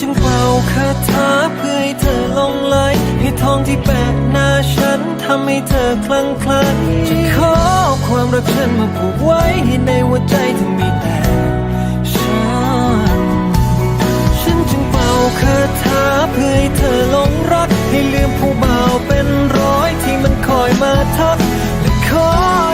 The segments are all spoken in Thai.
จึงเป่าคาถาเพื่อให้เธอลงไหลให้ทองที่แปะหน้าฉันทำให้เธอคลั่งไคล้จะขอความรักฉันมาผูกไว้ให้ในหัวใจเธอมีแต่ฉัน ฉันจึงเป่าคาถาเพื่อให้เธอหลงรักให้ลืมผู้บ่าวเป็นร้อยที่มันคอยมาทักและคอ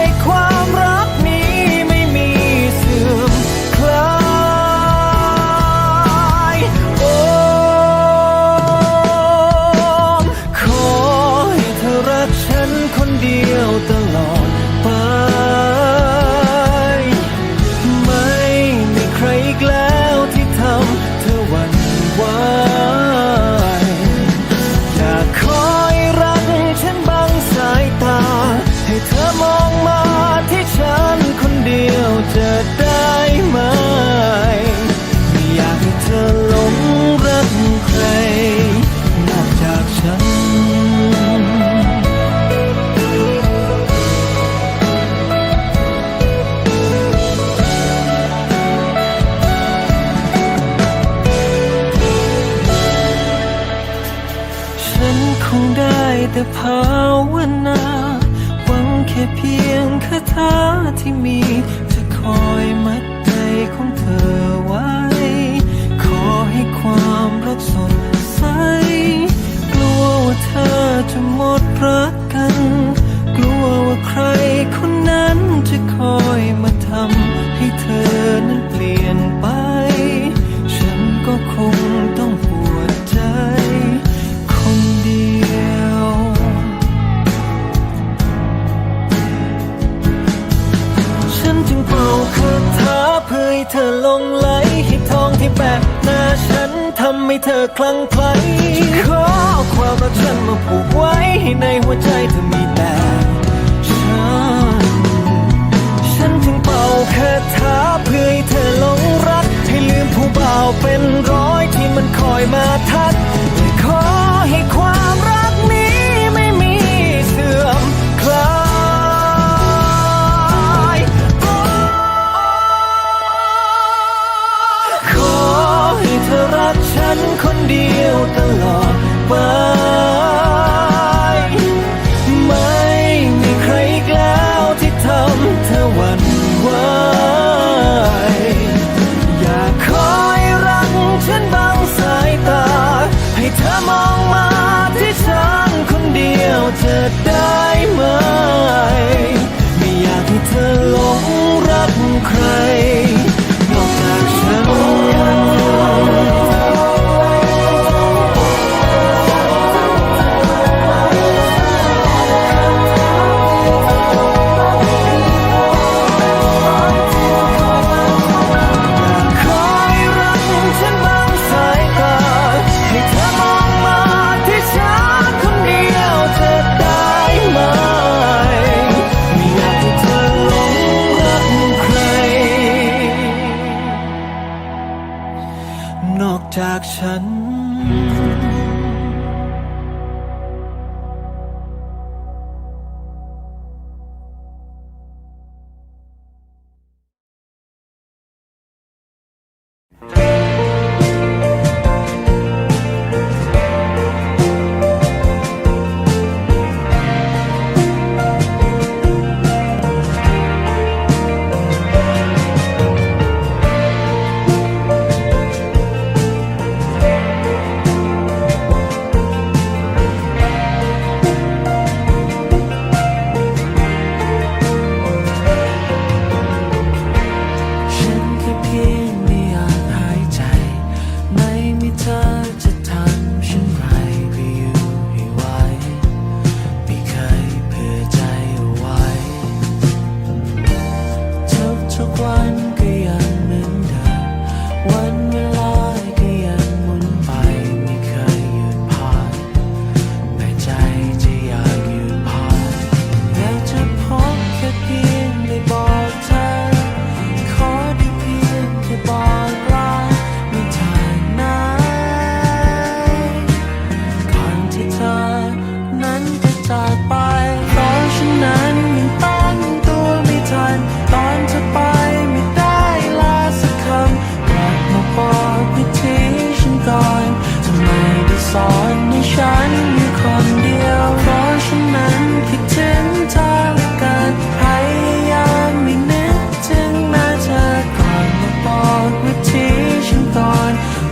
มาผูกไว้ให้ในหัวใจเธอมีแต่ฉัน ฉันถึงเป่าคาถาเพื่อให้เธอหลงรัก ให้ลืมผู้บ่าวเป็นร้อยที่มันคอยมาทัก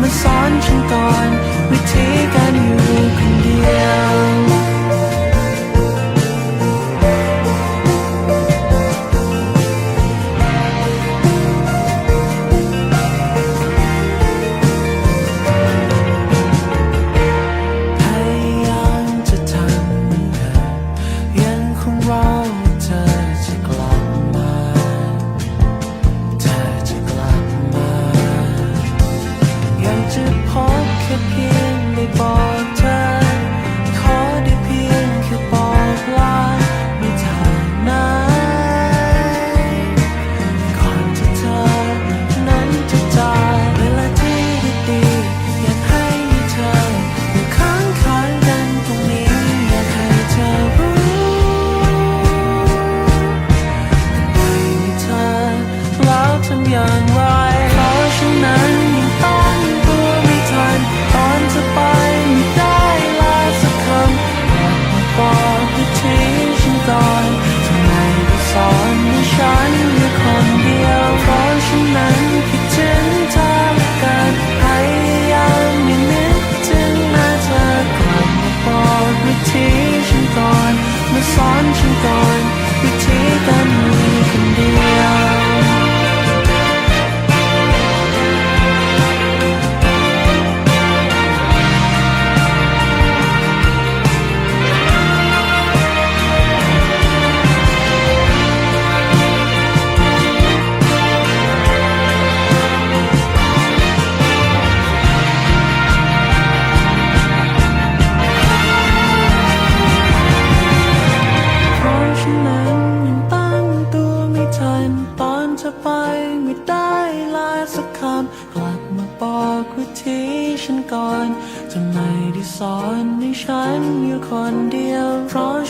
มาสอนฉันก่อนวิธี disappear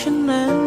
emotional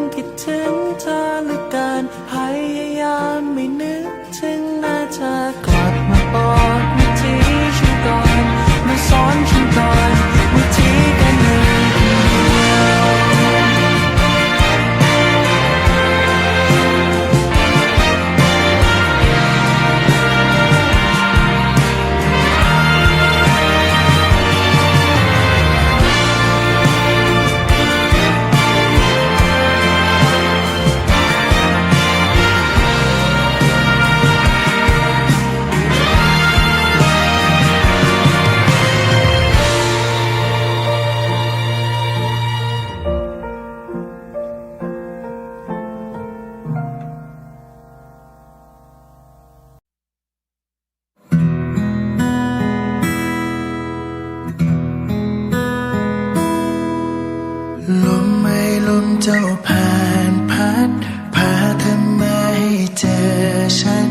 ฉัน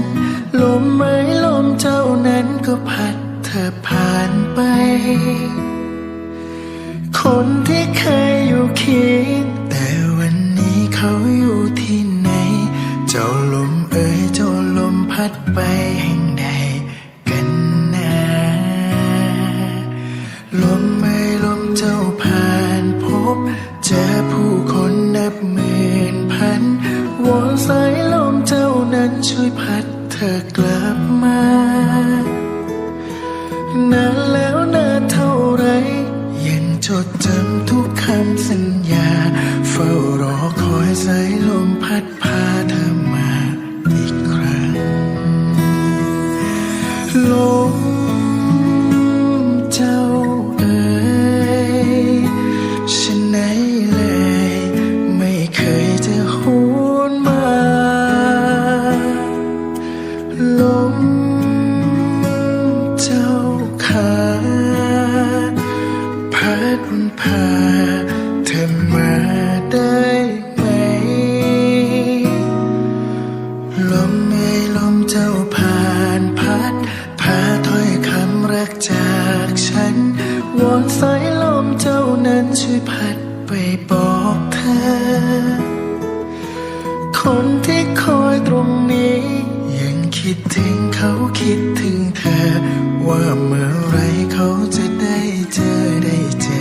ลมไม้ลมเจ้านั้นก็พัดเธอผ่านไป คนที่เคยอยู่เคียง ธอกลับมานานแล้วนานเท่าไร ยังจดจำทุกคำสัญญา เฝ้ารอคอยสายล เมื่อไรเขาจะได้เจอได้เจอ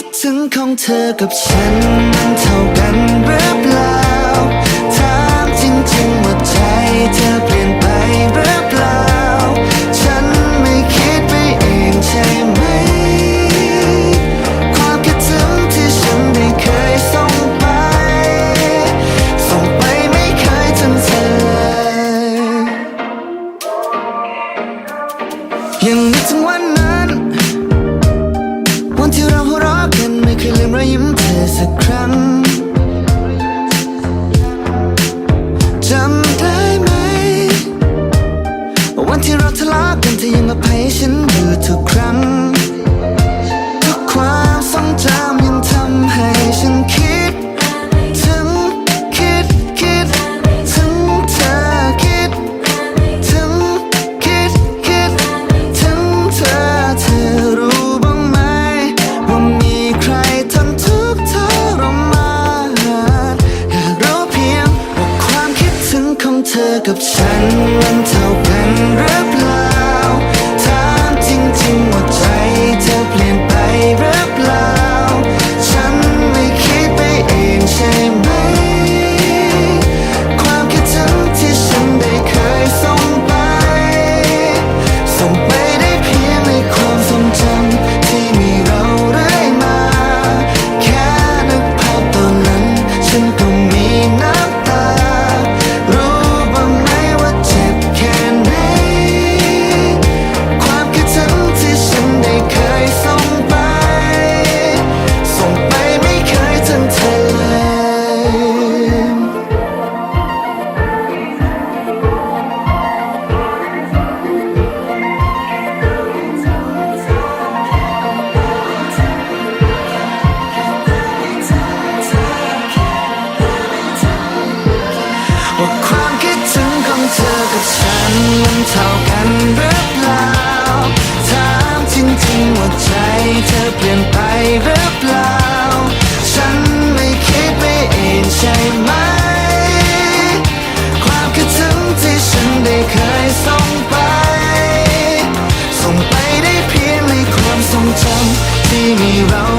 คิดถึงของเธอกับฉันมันเท่ากันหรือเปล่าถามจริงๆว่าใจเธอเปลี่ยนไปหรือเปล่า ฉันไม่คิดไปเองใช่ไหม ความคิดถึงที่ฉันได้เคยส่งไป ส่งไปไม่เคยถึงเธอเลยยังนึกถึงวันนั้นวัน คยลืมรอยยิ้มเธอสักครั้งจำได้ไหม วันที่เราทะเลาะกันเธอยังมาให้ฉันอยู่ทุกครั้ง ทุกความทรงจำยังทำให้ฉัน มันเท่ากันหรือเปล่า ถามจริงๆว่าใจเธอเปลี่ยนไปหรือเปล่า ฉันไม่คิดไปเองใช่ไหม ความคิดถึงที่ฉันได้เคยส่งไป ส่งไปได้เพียงในความทรงจำที่มีเรา